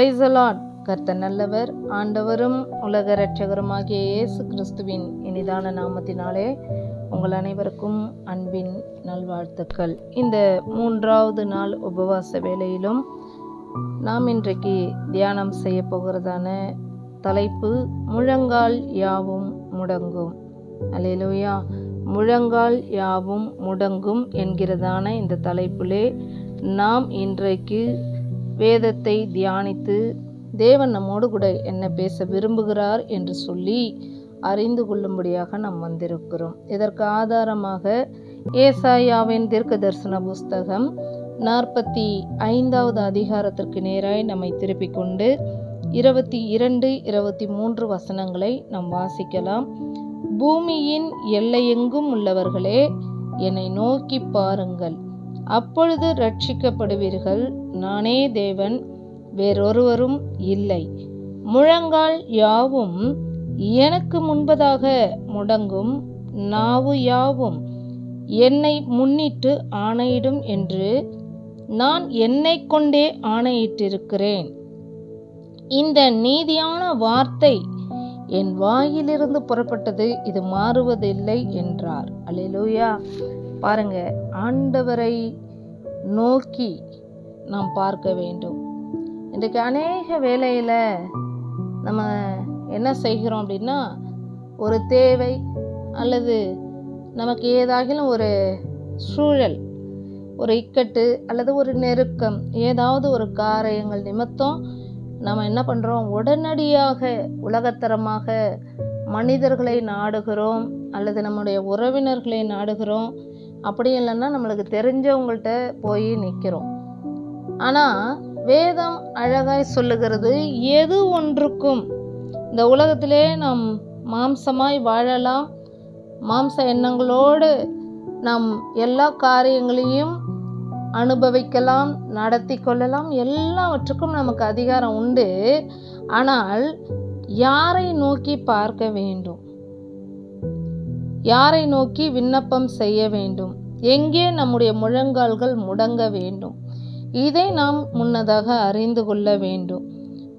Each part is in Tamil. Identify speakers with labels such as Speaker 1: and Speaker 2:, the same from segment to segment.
Speaker 1: Praise கர்த்தர் நல்லவர் ஆண்டவரும் உலக இரட்சகருமாகிய இயேசு கிறிஸ்துவின் இனிதான நாமத்தினாலே உங்கள் அனைவருக்கும் அன்பின் நல்வாழ்த்துக்கள். இந்த மூன்றாவது நாள் உபவாச வேளையிலும் நாம் இன்றைக்கு தியானம் செய்ய போகிறதான தலைப்பு முழங்கால் யாவும் முடங்கும். அல்லையிலோயா முழங்கால் யாவும் முடங்கும் என்கிறதான இந்த தலைப்பிலே நாம் இன்றைக்கு வேதத்தை தியானித்து தேவன் நம்மோடு கூட என்ன பேச விரும்புகிறார் என்று சொல்லி அறிந்து கொள்ளும்படியாக நாம் வந்திருக்கிறோம். இதற்கு ஆதாரமாக ஏசாயாவின் தீர்க்க தரிசன புஸ்தகம் நாற்பத்தி ஐந்தாவது அதிகாரத்திற்கு நேராய் நம்மை திருப்பிக் கொண்டு இருபத்தி இரண்டு இருபத்தி மூன்று வசனங்களை நாம் வாசிக்கலாம். பூமியின் எல்லையெங்கும் உள்ளவர்களே என்னை நோக்கி பாருங்கள். அப்பொழுது ரட்சிக்கப்படுவீர்கள் நானே தேவன் வேறொருவரும் இல்லை. முழங்கால் யாவும் எனக்கு முன்பதாக முடங்கும் நாவு யாவும் என்னை முன்னிட்டு ஆணையிடும் என்று நான் என்னை கொண்டே ஆணையிட்டிருக்கிறேன். இந்த நீதியான வார்த்தை என் வாயிலிருந்து புறப்பட்டது இது மாறுவதில்லை என்றார். அலிலூயா பாருங்க ஆண்டவரை நோக்கி நாம் பார்க்க வேண்டும். இன்றைக்கு அநேக வேலையில் நம்ம என்ன செய்கிறோம் அப்படின்னா ஒரு தேவை அல்லது நமக்கு ஏதாகிலும் ஒரு சூழல் ஒரு இக்கட்டு அல்லது ஒரு நெருக்கம் ஏதாவது ஒரு காரியங்கள் நிமித்தம் நம்ம என்ன பண்ணுறோம் உடனடியாக உலகத்தரமாக மனிதர்களை நாடுகிறோம் அல்லது நம்முடைய உறவினர்களை நாடுகிறோம். அப்படி இல்லைன்னா நம்மளுக்கு தெரிஞ்சவங்கள்ட்ட போய் நிற்கிறோம் ஆனால் வேதம் அழகாய் சொல்லுகிறது எது ஒன்றுக்கும்? இந்த உலகத்திலே நாம் மாம்சமாய் வாழலாம். மாம்ச எண்ணங்களோடு நாம் எல்லா காரியங்களையும் அனுபவிக்கலாம் நடத்தி கொள்ளலாம். எல்லாவற்றுக்கும் நமக்கு அதிகாரம் உண்டு. ஆனால் யாரை நோக்கி பார்க்க வேண்டும்? யாரை நோக்கி விண்ணப்பம் செய்ய வேண்டும்? எங்கே நம்முடைய முழங்கால்கள் முடங்க வேண்டும்? இதை நாம் முன்னதாக அறிந்து கொள்ள வேண்டும்.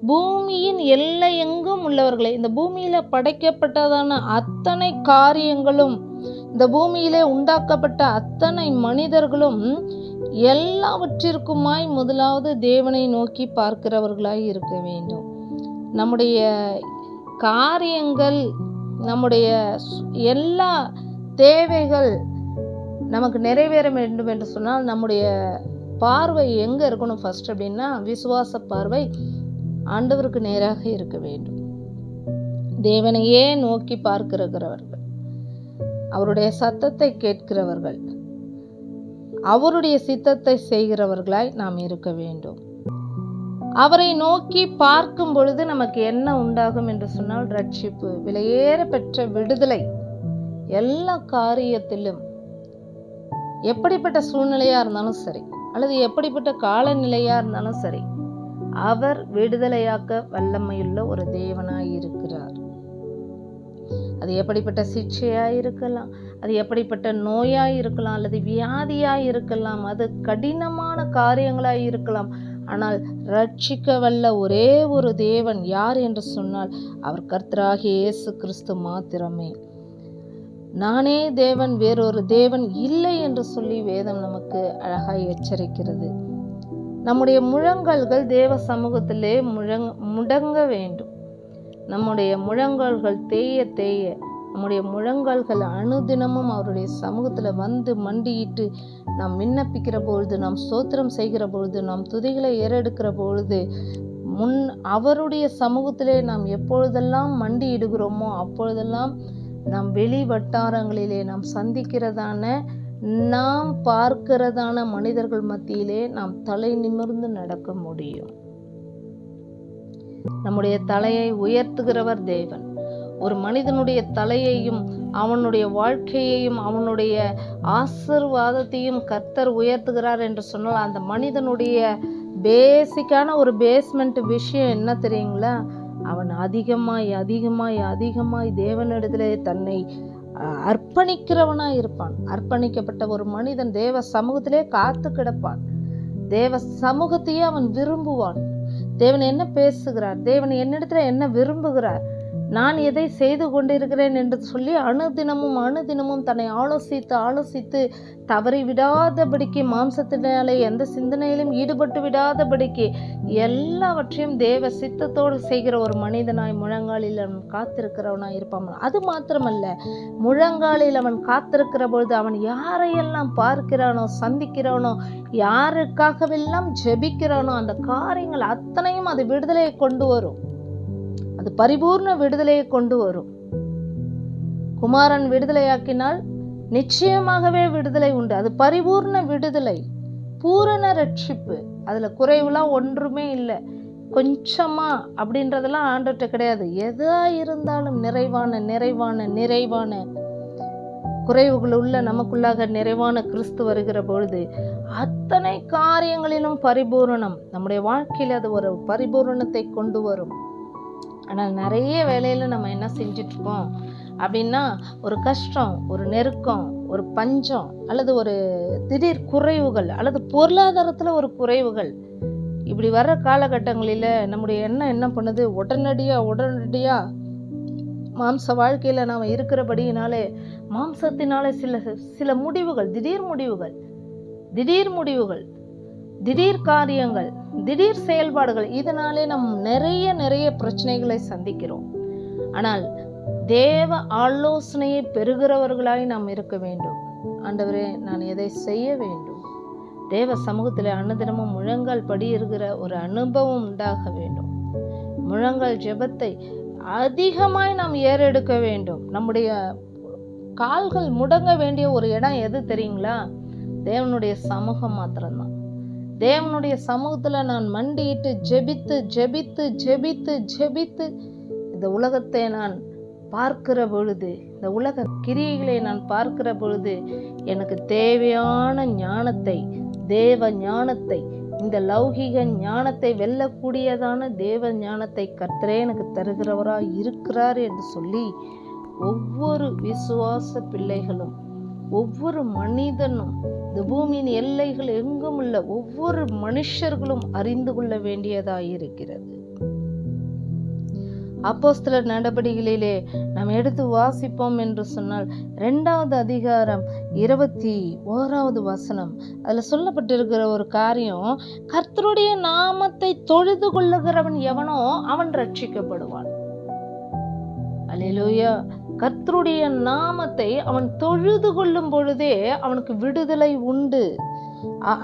Speaker 1: பூமியின் எல்லையெங்கும் உள்ளவர்களை இந்த பூமியில படைக்கப்பட்டதான அத்தனை காரியங்களும் இந்த பூமியிலே உண்டாக்கப்பட்ட அத்தனை மனிதர்களும் எல்லாவற்றிற்குமாய் முதலாவது தேவனை நோக்கி பார்க்கிறவர்களாய் இருக்க வேண்டும். நம்முடைய காரியங்கள் நம்முடைய எல்லா தேவைகள் நமக்கு நிறைவேற வேண்டும் என்று சொன்னால் நம்முடைய பார்வை எங்கே இருக்கணும் ஃபர்ஸ்ட் அப்படின்னா விசுவாச பார்வை ஆண்டவருக்கு நேராக இருக்க வேண்டும். தேவனையே நோக்கி பார்க்கிறவர்கள் அவருடைய சத்தத்தை கேட்கிறவர்கள் அவருடைய சித்தத்தை செய்கிறவர்களாய் நாம் இருக்க வேண்டும். அவரை நோக்கி பார்க்கும் பொழுது நமக்கு என்ன உண்டாகும் என்று சொன்னால் ரட்சிப்பு விலையேற பெற்ற விடுதலை. எல்லா காரியத்திலும் எப்படிப்பட்ட சூழ்நிலையா இருந்தாலும் சரி அல்லது எப்படிப்பட்ட காலநிலையா இருந்தாலும் சரி அவர் விடுதலையாக்க வல்லமையுள்ள ஒரு தேவனாய் இருக்கிறார். அது எப்படிப்பட்ட சிகிச்சையா இருக்கலாம் அது எப்படிப்பட்ட நோயாய் இருக்கலாம் அல்லது வியாதியாய் இருக்கலாம் அது கடினமான காரியங்களாய் இருக்கலாம் ஆனால் ரட்சிக்க வல்ல ஒரே ஒரு தேவன் யார் என்று சொன்னால் அவர் கர்த்தராக இயேசு கிறிஸ்து மாத்திரமே. நானே தேவன் வேறொரு தேவன் இல்லை என்று சொல்லி வேதம் நமக்கு அழகாய் எச்சரிக்கிறது. நம்முடைய முழங்கால்கள் தேவ சமூகத்திலே முழங் முடங்க வேண்டும். நம்முடைய முழங்கால்கள் தேய தேய. நம்முடைய முழங்கால்கள் அணுதினமும் அவருடைய சமூகத்தில் வந்து மண்டியிட்டு நாம் விண்ணப்பிக்கிற பொழுது நாம் ஸ்தோத்திரம் செய்கிற பொழுது நாம் துதிகளை ஏறெடுக்கிற பொழுது முன் அவருடைய சமூகத்திலே நாம் எப்பொழுதெல்லாம் மண்டியிடுகிறோமோ அப்பொழுதெல்லாம் நாம் வெளி வட்டாரங்களிலே நாம் சந்திக்கிறதான நாம் பார்க்கிறதான மனிதர்கள் மத்தியிலே நாம் தலை நிமிர்ந்து நடக்க முடியும். நம்முடைய தலையை உயர்த்துகிறவர் தேவன். ஒரு மனிதனுடைய தலையையும் அவனுடைய வாழ்க்கையையும் அவனுடைய ஆசிர்வாதத்தையும் கர்த்தர் உயர்த்துகிறார் என்று சொன்னால் அந்த மனிதனுடைய பேசிக்கான ஒரு பேஸ்மெண்ட் விஷயம் என்ன தெரியுங்களா? அவன் அதிகமாய் அதிகமாய் அதிகமாய் தேவனிடத்திலே தன்னை அர்ப்பணிக்கிறவனாய் இருப்பான். அர்ப்பணிக்கப்பட்ட ஒரு மனிதன் தேவ சமூகத்திலே காத்து கிடப்பான். தேவ சமூகத்தையே அவன் விரும்புவான். தேவன் என்ன பேசுகிறார்? தேவன் என்னிடத்துல என்ன விரும்புகிறார்? நான் எதை செய்து கொண்டிருக்கிறேன் என்று சொல்லி அணுதினமும் அணுதினமும் தன்னை ஆலோசித்து ஆலோசித்து தவறி விடாதபடிக்கு மாம்சத்தினாலே எந்த சிந்தனையிலும் ஈடுபட்டு விடாதபடிக்கு எல்லாவற்றையும் தேவ சித்தத்தோடு செய்கிற ஒரு மனிதனாய் முழங்காலில் அவன் காத்திருக்கிறவனாய் இருப்பான். அது மாத்திரமல்ல முழங்காலில் அவன் காத்திருக்கிற பொழுது அவன் யாரையெல்லாம் பார்க்கிறானோ சந்திக்கிறானோ யாருக்காகவெல்லாம் ஜெபிக்கிறானோ அந்த காரியங்கள் அத்தனையும் அது விடுதலையை கொண்டு வரும். அது பரிபூர்ண விடுதலையை கொண்டு வரும். குமாரன் விடுதலையாக்கினால் நிச்சயமாகவே விடுதலை உண்டு. அது பரிபூர்ண விடுதலை பூரண ரட்சிப்பு. அதுல குறைவுலாம் ஒன்றுமே இல்லை. கொஞ்சமா அப்படின்றதெல்லாம் ஆண்டுகிட்ட கிடையாது. எதா இருந்தாலும் நிறைவான நிறைவான நிறைவான குறைவுகள் உள்ள நமக்குள்ளாக நிறைவான கிறிஸ்து வருகிற பொழுது அத்தனை காரியங்களிலும் பரிபூரணம். நம்முடைய வாழ்க்கையில் அது ஒரு பரிபூரணத்தை கொண்டு வரும். ஆனால் நிறைய வேலையில் நம்ம என்ன செஞ்சிட்ருக்கோம் அப்படின்னா ஒரு கஷ்டம் ஒரு நெருக்கம் ஒரு பஞ்சம் அல்லது ஒரு திடீர் குறைவுகள் அல்லது பொருளாதாரத்தில் ஒரு குறைவுகள். இப்படி வர்ற காலகட்டங்களில் நம்முடைய எண்ணம் என்ன பண்ணுது? உடனடியாக உடனடியாக மாம்ச வாழ்க்கையில் நாம் இருக்கிறபடியினாலே மாம்சத்தினாலே சில சில முடிவுகள் திடீர் முடிவுகள் திடீர் முடிவுகள் திடீர் காரியங்கள் திடீர் செயல்பாடுகள் இதனாலே நம் நிறைய நிறைய பிரச்சனைகளை சந்திக்கிறோம். ஆனால் தேவ ஆலோசனையை பெறுகிறவர்களாய் நாம் இருக்க வேண்டும். ஆண்டவரே நான் எதை செய்ய வேண்டும்? தேவ சமூகத்தில் அன்னதினமும் முழங்கால் படி இருக்கிற ஒரு அனுபவம் உண்டாக வேண்டும். முழங்கால் ஜெபத்தை அதிகமாய் நாம் ஏறெடுக்க வேண்டும். நம்முடைய கால்கள் முடங்க வேண்டிய ஒரு இடம் எது தெரியுங்களா? தேவனுடைய சமூகம் மாத்திரம்தான். தேவனுடைய சமூகத்தில் நான் மண்டியிட்டு ஜெபித்து ஜெபித்து ஜெபித்து ஜெபித்து இந்த உலகத்தை நான் பார்க்கிற பொழுது இந்த உலக கிரியைகளை நான் பார்க்கிற பொழுது எனக்கு தேவையான ஞானத்தை தேவ ஞானத்தை இந்த லௌகிக ஞானத்தை வெல்லக்கூடியதான தேவ ஞானத்தை கர்த்தரே எனக்கு தருகிறவராக இருக்கிறார் என்று சொல்லி ஒவ்வொரு விசுவாச பிள்ளைகளும் ஒவ்வொரு மனிதனும் இந்த பூமியின் எல்லைகள் எங்கும் உள்ள ஒவ்வொரு மனுஷர்களும் அறிந்து கொள்ள வேண்டியதாய் இருக்கிறது. அப்போஸ்தலர் நடபடிகளிலே நாம் எடுத்து வாசிப்போம் என்று சொன்னால் ரெண்டாவது அதிகாரம் இருபத்தி ஓராவது வசனம். அதுல சொல்லப்பட்டிருக்கிற ஒரு காரியம் கர்த்தருடைய நாமத்தை தொழுது கொள்ளுகிறவன் எவனோ அவன் ரட்சிக்கப்படுவான். அல்லேலூயா. கர்த்தருடைய நாமத்தை அவன் தொழுது கொள்ளும் பொழுதே அவனுக்கு விடுதலை உண்டு.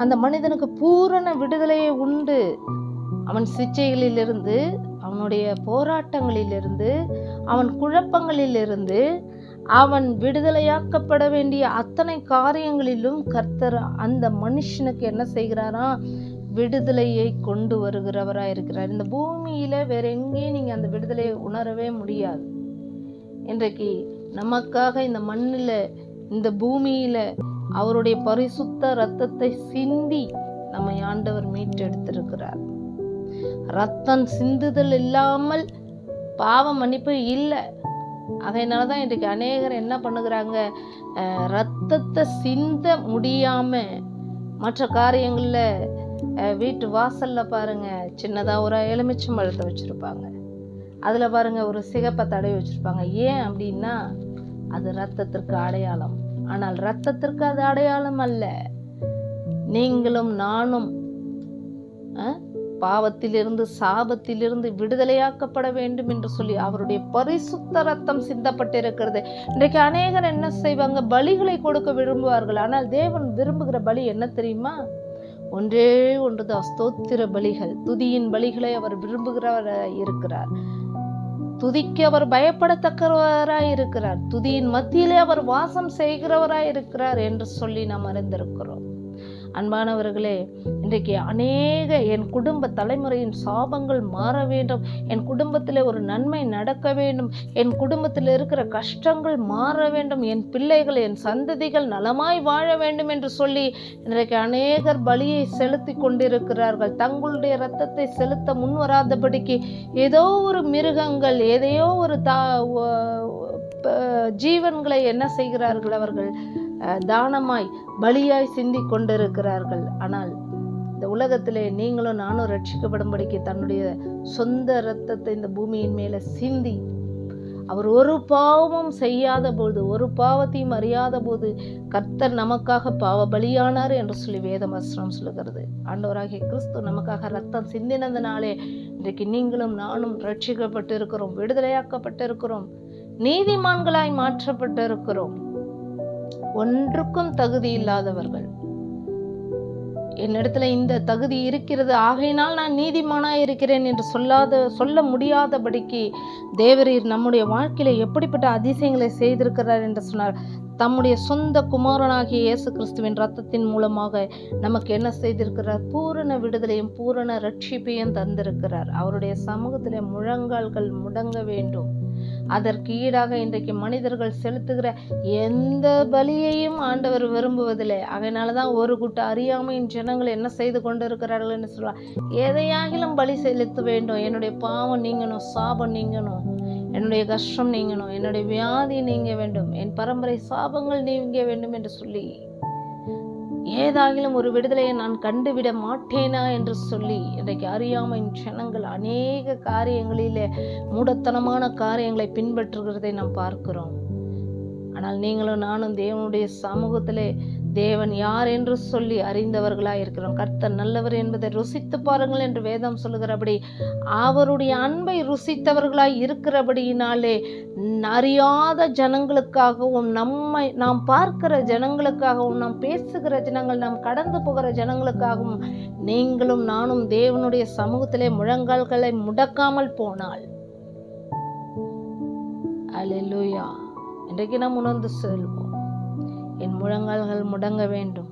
Speaker 1: அந்த மனிதனுக்கு பூரண விடுதலையே உண்டு. அவன் சிச்சைகளிலிருந்து அவனுடைய போராட்டங்களிலிருந்து அவன் குழப்பங்களிலிருந்து அவன் விடுதலையாக்கப்பட வேண்டிய அத்தனை காரியங்களிலும் கர்த்தர் அந்த மனுஷனுக்கு என்ன செய்கிறாரா? விடுதலையை கொண்டு வருகிறவராக இருக்கிறார் இந்த பூமியில் வேற எங்கேயும் நீங்கள் அந்த விடுதலையை உணரவே முடியாது. இன்றைக்கு நமக்காக இந்த மண்ணில் இந்த பூமியில் அவருடைய பரிசுத்த ரத்தத்தை சிந்தி நம்மை ஆண்டவர் மீட்டெடுத்திருக்கிறார். ரத்தம் சிந்துதல் இல்லாமல் பாவ மன்னிப்பு இல்லை. அதனால தான் இன்றைக்கு அநேகர் என்ன பண்ணுகிறாங்க? ரத்தத்தை சிந்த முடியாம மற்ற காரியங்களில் வீட்டு வாசல்ல பாருங்க சின்னதாக ஒரு எலுமிச்சம் வச்சுருப்பாங்க. அதில் பாருங்க ஒரு சிகப்பை தடவி வச்சிருப்பாங்க. ஏன் அப்படின்னா அது ரத்தத்திற்கு அடையாளம். ஆனால் ரத்தத்திற்கு அது அடையாளம் அல்ல. நீங்களும் நானும் பாவத்திலிருந்து சாபத்திலிருந்து விடுதலையாக்கப்பட வேண்டும் என்று சொல்லி அவருடைய பரிசுத்த ரத்தம் சிந்தப்பட்டிருக்கிறது. இன்றைக்கு அநேகர் என்ன செய்வாங்க? பலிகளை கொடுக்க விரும்புவார்கள். ஆனால் தேவன் விரும்புகிற பலி என்ன தெரியுமா? ஒன்றே ஒன்றுதான். ஸ்தோத்திர பலிகள். துதியின் பலிகளை அவர் விரும்புகிறவர் இருக்கிறார். துதிக்கு அவர் பயப்படத்தக்கவராய் இருக்கிறார். துதியின் மத்தியிலே அவர் வாசம் செய்கிறவராய் இருக்கிறார் என்று சொல்லி நாம் அறிந்திருக்கிறோம். அன்பானவர்களே இன்றைக்கு அநேக என் குடும்ப தலைமுறையின் சாபங்கள் மாற வேண்டும். என் குடும்பத்தில் ஒரு நன்மை நடக்க வேண்டும். என் குடும்பத்தில் இருக்கிற கஷ்டங்கள் மாற வேண்டும். என் பிள்ளைகள் என் சந்ததிகள் நலமாய் வாழ வேண்டும் என்று சொல்லி இன்றைக்கு அநேகர் பலியை செலுத்தி கொண்டிருக்கிறார்கள். தங்களுடைய ரத்தத்தை செலுத்த முன்வராதபடிக்கு ஏதோ ஒரு மிருகங்கள் எதையோ ஒரு தா ஜீவன்களை என்ன செய்கிறார்கள் அவர்கள்? தானமாய் பலியாய் சிந்தி கொண்டிருக்கிறார்கள். ஆனால் இந்த உலகத்திலே நீங்களும் நானும் ரட்சிக்கப்படும்படிக்கு தன்னுடைய சொந்த இரத்தத்தை இந்த பூமியின் மேலே சிந்தி அவர் ஒரு பாவமும் செய்யாத போது ஒரு பாவத்தையும் அறியாத போது கர்த்தர் நமக்காக பாவ பலியானார் என்று சொல்லி வேதம் வசனம் சொல்லுகிறது. ஆண்டவராகிய கிறிஸ்து நமக்காக ரத்தம் சிந்தினதுனாலே இன்றைக்கு நீங்களும் நானும் ரட்சிக்கப்பட்டிருக்கிறோம் இருக்கிறோம் விடுதலையாக்கப்பட்டு இருக்கிறோம் நீதிமான்களாய் மாற்றப்பட்டு இருக்கிறோம் ஒன்றுக்கும் தகுதி இல்லாதவர்கள். என்னிடத்துல இந்த தகுதி இருக்கிறது. ஆகையினால் நான் நீதிமானா இருக்கிறேன் என்று சொல்லாத சொல்ல முடியாதபடிக்கு தேவரீர் நம்முடைய வாழ்க்கையில எப்படிப்பட்ட அதிசயங்களை செய்திருக்கிறார் என்று சொன்னார். தம்முடைய சொந்த குமாரனாகிய இயேசு கிறிஸ்துவின் ரத்தத்தின் மூலமாக நமக்கு என்ன செய்திருக்கிறார்? பூரண விடுதலையும் பூரண ரட்சிப்பையும் தந்திருக்கிறார். அவருடைய சமூகத்திலே முழங்கால்கள் முடங்க வேண்டும். அதற்கு ஈடாக இன்றைக்கு மனிதர்கள் செலுத்துகிற எந்த பலியையும் ஆண்டவர் விரும்புவதில்லை. அதனால தான் ஒரு கூட்ட அறியாமையின் ஜனங்கள் என்ன செய்து கொண்டு இருக்கிறார்கள் என்று சொல்றார் எதையாகிலும் பலி செலுத்த வேண்டும். என்னுடைய பாவம் நீங்கணும் சாபம் நீங்கணும். என்னுடைய கஷ்டம் நீங்கணும். என்னுடைய வியாதி நீங்க வேண்டும். என் பரம்பரை சாபங்கள் நீங்க வேண்டும் என்று சொல்லி ஏதாகிலும் ஒரு விடுதலையை நான் கண்டுவிட மாட்டேனா என்று சொல்லி இன்றைக்கு அறியாமை ஜனங்கள் அநேக காரியங்களிலே மூடத்தனமான காரியங்களை பின்பற்றுகிறதை நாம் பார்க்கிறோம். ஆனால் நீங்களும் நானும் தேவனுடைய சமூகத்திலே தேவன் யார் என்று சொல்லி அறிந்தவர்களாக இருக்கிறோம். கர்த்தர் நல்லவர் என்பதை ருசித்து பாருங்கள் என்று வேதம் சொல்லுகிறபடி அவருடைய அன்பை ருசித்தவர்களாய் இருக்கிறபடியினாலே அறியாத ஜனங்களுக்காகவும் நம்மை நாம் பார்க்கிற ஜனங்களுக்காகவும் நாம் பேசுகிற ஜனங்கள் நாம் கடந்து போகிற ஜனங்களுக்காகவும் நீங்களும் நானும் தேவனுடைய சமூகத்திலே முழங்கால்களை முடக்காமல் போனால். அலிலுயா இன்றைக்கு நாம் உணர்ந்து செல்வோம். என் முழங்கால்கள் முடங்க வேண்டும்.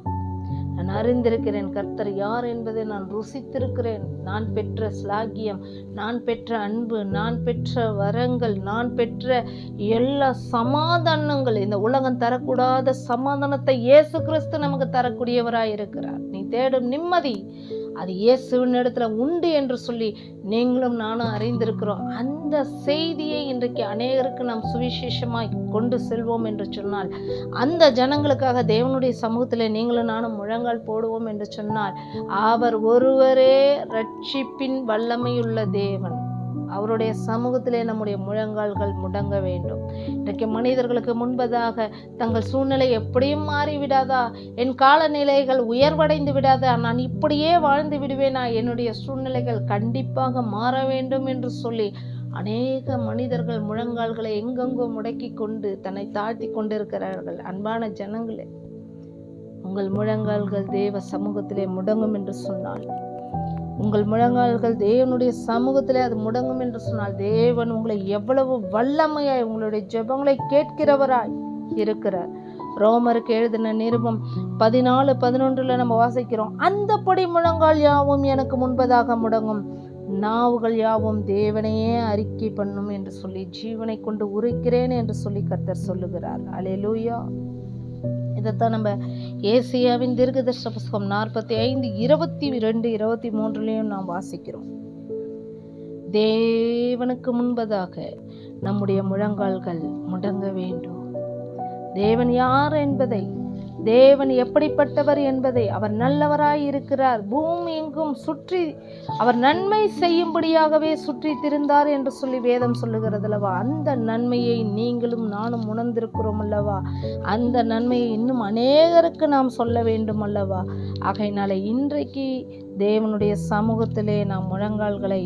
Speaker 1: நான் அறிந்திருக்கிறேன் கர்த்தர் யார் என்பதை நான் ருசித்திருக்கிறேன். நான் பெற்ற ஸ்லாகியம் நான் பெற்ற அன்பு நான் பெற்ற வரங்கள் நான் பெற்ற எல்லா சமாதானங்கள். இந்த உலகம் தரக்கூடாத சமாதானத்தை இயேசு கிறிஸ்து நமக்கு தரக்கூடியவராய் இருக்கிறார் நீ தேடும் நிம்மதி அது இயேசுவின் இடத்துல உண்டு என்று சொல்லி நீங்களும் நானும் அறிந்திருக்கிறோம். அந்த செய்தியை இன்றைக்கு அநேகருக்கு நாம் சுவிசேஷமாய் கொண்டு செல்வோம் என்று சொன்னால் அந்த ஜனங்களுக்காக தேவனுடைய சமூகத்தில் நீங்களும் நானும் முழங்கால் போடுவோம் என்று சொன்னால் அவர் ஒருவரே ரட்சிப்பின் வல்லமையுள்ள தேவன். அவருடைய சமூகத்திலே நம்முடைய முழங்கால்கள் முடங்க வேண்டும். இன்றைக்கு மனிதர்களுக்கு முன்பதாக தங்கள் சூழ்நிலை எப்படியும் மாறிவிடாதா? என் காலநிலைகள் உயர்வடைந்து விடாதா? நான் இப்படியே வாழ்ந்து விடுவேனா? என்னுடைய சூழ்நிலைகள் கண்டிப்பாக மாற வேண்டும் என்று சொல்லி அநேக மனிதர்கள் முழங்கால்களை எங்கெங்கோ முடக்கி கொண்டு தன்னை தாழ்த்தி கொண்டிருக்கிறார்கள். அன்பான ஜனங்களே உங்கள் முழங்கால்கள் தேவ சமூகத்திலே முடங்கும் என்று சொன்னால் உங்கள் முழங்கால்கள் தேவனுடைய சமூகத்தில் அது முடங்கும் என்று சொன்னால் தேவன் உங்களை எவ்வளவு வல்லமையாய் உங்களுடைய ஜெபங்களை கேட்கிறவராய் இருக்கிறார். ரோமருக்கு எழுதின நிருபம் பதினாலு பதினொன்றில் நம்ம வாசிக்கிறோம் அந்தப்படி முழங்கால் யாவும் எனக்கு முன்பதாக முடங்கும். நாவுகள் யாவும் தேவனையே அறிக்கை பண்ணும் என்று சொல்லி ஜீவனை கொண்டு உரைக்கிறேன் என்று சொல்லி கர்த்தர் சொல்லுகிறார். அலேலூயா இதைத்தான் நம்ம ஏசியாவின் தீர்க்கதர்ஷ புஸ்தகம் நாற்பத்தி ஐந்து இருபத்தி ரெண்டு இருபத்தி மூன்றுலேயும் நாம் வாசிக்கிறோம். தேவனுக்கு முன்பதாக நம்முடைய முழங்கால்கள் முடங்க வேண்டும். தேவன் யார் என்பதை தேவன் எப்படிப்பட்டவர் என்பதை அவர் நல்லவராய் இருக்கிறார். பூமி எங்கும் சுற்றி அவர் நன்மை செய்யும்படியாகவே சுற்றி திருந்தார் என்று சொல்லி வேதம் சொல்லுகிறது அல்லவா அந்த நன்மையை நீங்களும் நானும் உணர்ந்திருக்கிறோம் அல்லவா அந்த நன்மையை இன்னும் அநேகருக்கு நாம் சொல்ல வேண்டும் அல்லவா ஆகையினால இன்றைக்கு தேவனுடைய சமூகத்திலே நாம் முழங்கால்களை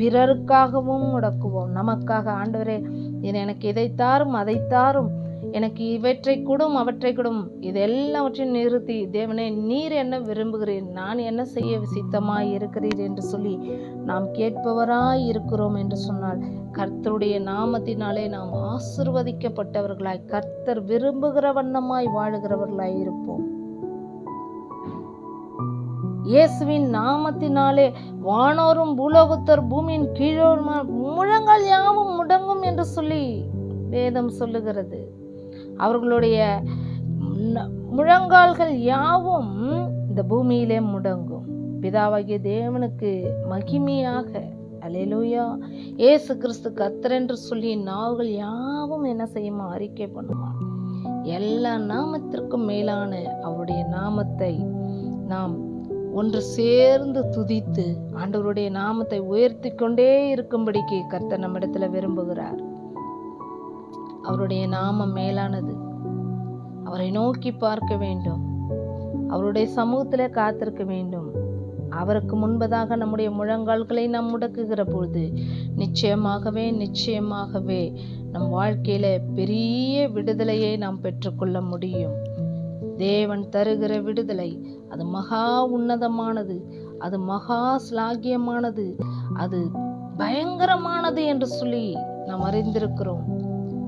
Speaker 1: பிறருக்காகவும் முடக்குவோம். நமக்காக ஆண்டவரே இது எனக்கு இதை தாரும் அதை தாரும் எனக்கு இவற்றை கொடும் அவற்றை கொடும். இது எல்லாவற்றையும் நிறுத்தி தேவனே நீர் என்ன விரும்புகிறீர்? நான் என்ன செய்ய சித்தமாய் இருக்கிறீர் என்று சொல்லி நாம் கேட்பவராய் இருக்கிறோம் என்று சொன்னால் கர்த்தருடைய நாமத்தினாலே நாம் ஆசிர்வதிக்கப்பட்டவர்களாய் கர்த்தர் விரும்புகிற வண்ணமாய் வாழுகிறவர்களாய் இருப்போம். இயேசுவின் நாமத்தினாலே வானோரும் பூலோகத்தர் பூமியின் கீழோரும் முழங்கள் யாவும் முடங்கும் என்று சொல்லி வேதம் சொல்லுகிறது. அவர்களுடைய முழங்கால்கள் யாவும் இந்த பூமியிலே முடங்கும். பிதாவாகிய தேவனுக்கு மகிமையாக அலேலூயா ஏசு கிறிஸ்து கர்த்தர் என்று சொல்லி நாவுகள் யாவும் என்ன செய்யுமா அறிக்கை பண்ணுமா. எல்லா நாமத்திற்கும் மேலான அவருடைய நாமத்தை நாம் ஒன்று சேர்ந்து துதித்து ஆண்டவருடைய நாமத்தை உயர்த்தி கொண்டே இருக்கும்படிக்கு கர்த்தர் நம்மிடத்தில் விரும்புகிறார். அவருடைய நாமம் மேலானது. அவரை நோக்கி பார்க்க வேண்டும். அவருடைய சமூகத்தில் காத்திருக்க வேண்டும். அவருக்கு முன்பதாக நம்முடைய முழங்கால்களை நாம் முடக்குகிற பொழுது நிச்சயமாகவே நிச்சயமாகவே நம் வாழ்க்கையில பெரிய விடுதலையை நாம் பெற்றுக்கொள்ள முடியும். தேவன் தருகிற விடுதலை அது மகா உன்னதமானது அது மகா ஸ்லாகியமானது அது பயங்கரமானது என்று சொல்லி நாம் அறிந்திருக்கிறோம்.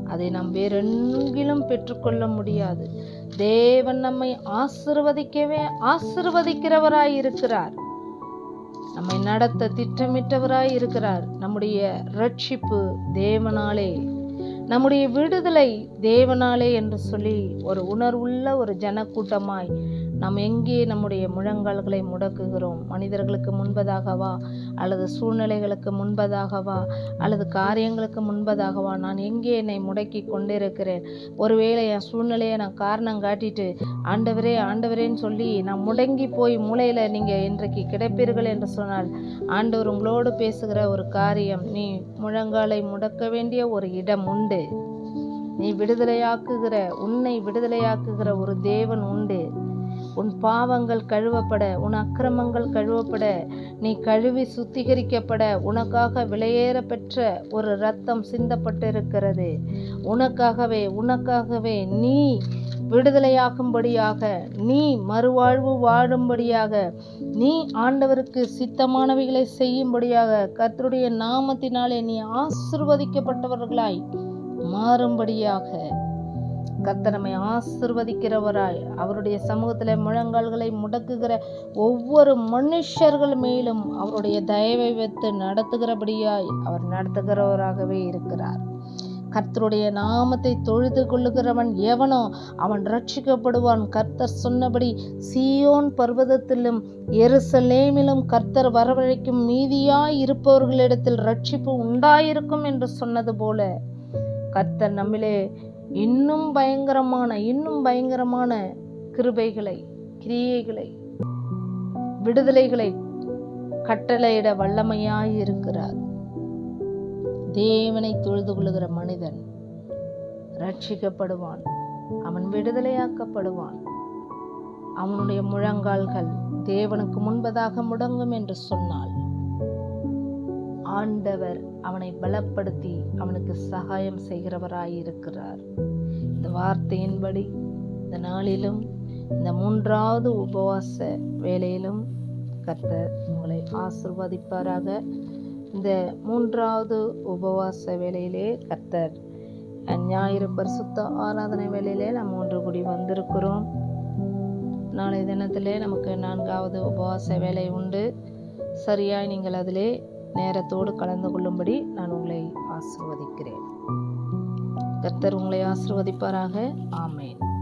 Speaker 1: அதை நாம் வேறெங்கிலும் பெற்றுக்கொள்ள முடியாது. தேவன் நம்மை ஆசிர்வதிக்கவே ஆசிர்வதிக்கிறவராய் இருக்கிறார். நம்மை நடத்த திட்டமிட்டவராய் இருக்கிறார். நம்முடைய ரட்சிப்பு தேவனாலே நம்முடைய விடுதலை தேவனாலே என்று சொல்லி ஒரு உணர்வுள்ள ஒரு ஜனக்கூட்டமாய் நாம் எங்கே நம்முடைய முழங்கால்களை முடக்குகிறோம்? மனிதர்களுக்கு முன்பதாகவா? அல்லது சூழ்நிலைகளுக்கு முன்பதாகவா? அல்லது காரியங்களுக்கு முன்பதாகவா? நான் எங்கே என்னை முடக்கி கொண்டிருக்கிறேன்? ஒருவேளை என் சூழ்நிலையை நான் காரணம் காட்டிட்டு ஆண்டவரே ஆண்டவரேன்னு சொல்லி நான் முடங்கி போய் மூளையில் நீங்கள் இன்றைக்கு கிடைப்பீர்கள் என்று சொன்னால் ஆண்டவர் உங்களோடு பேசுகிற ஒரு காரியம் நீ முழங்காலை முடக்க வேண்டிய ஒரு இடம் உண்டு. நீ விடுதலையாக்குகிற உன்னை விடுதலையாக்குகிற ஒரு தேவன் உண்டு. உன் பாவங்கள் கழுவப்பட உன் அக்கிரமங்கள் கழுவப்பட நீ கழுவி சுத்திகரிக்கப்பட உனக்காக விலையேற பெற்ற ஒரு ரத்தம் சிந்தப்பட்டிருக்கிறது. உனக்காகவே உனக்காகவே நீ விடுதலையாகும்படியாக நீ மறுவாழ்வு வாழும்படியாக நீ ஆண்டவருக்கு சித்தமானவைகளை செய்யும்படியாக கர்த்தருடைய நாமத்தினாலே நீ ஆசிர்வதிக்கப்பட்டவர்களாய் மாறும்படியாக. கத்தனமை ஆசிர்வதிக்கிறவராய். அவருடைய சமூகத்தில் முழங்கால்களை முடக்குகிற ஒவ்வொரு மனுஷர்கள் மேலும் அவருடைய தயவை வைத்து நடத்துகிறபடியாய் அவர் நடத்துகிறவராகவே இருக்கிறார். கர்த்தருடைய நாமத்தை தொழுது கொள்ளுகிறவன் எவனோ அவன் ரட்சிக்கப்படுவான் கர்த்தர் சொன்னபடி சீயோன் பர்வதத்திலும் எருசலேமிலும் கர்த்தர் வரவழைக்கும் மீதியாய் இருப்பவர்களிடத்தில் ரட்சிப்பு உண்டாயிருக்கும் என்று சொன்னது போல கர்த்தர் நம்மிலே இன்னும் பயங்கரமான இன்னும் பயங்கரமான கிருபைகளை கிரியைகளை விடுதலைகளை கட்டளையிட வல்லமையாய் இருக்கிறார். தேவனை தொழுது கொள்ளுகிற மனிதன் ரட்சிக்கப்படுவான் அவன் விடுதலையாக்கப்படுவான். அவனுடைய முழங்கால்கள் தேவனுக்கு முன்பதாக முடங்கும் என்று சொன்னால் ஆண்டவர் அவனை பலப்படுத்தி அவனுக்கு சகாயம் செய்கிறவராயிருக்கிறார். இந்த வார்த்தையின்படி இந்த நாளிலும் இந்த மூன்றாவது உபவாச வேலையிலும் கர்த்தர் உங்களை ஆசிர்வதிப்பாராக. இந்த மூன்றாவது உபவாச வேலையிலே கர்த்தர் ஞாயிறு பரிசுத்த ஆராதனை வேலையிலே நாம் ஒன்று கூடி வந்திருக்கிறோம். நாளை தினத்திலே நமக்கு நான்காவது உபவாச வேலை உண்டு. சரியாய் நீங்கள் அதிலே நேரத்தோடு கலந்து கொள்ளும்படி நான் உங்களை ஆசிர்வதிக்கிறேன். கர்த்தர் உங்களை ஆசிர்வதிப்பாராக. ஆமேன்.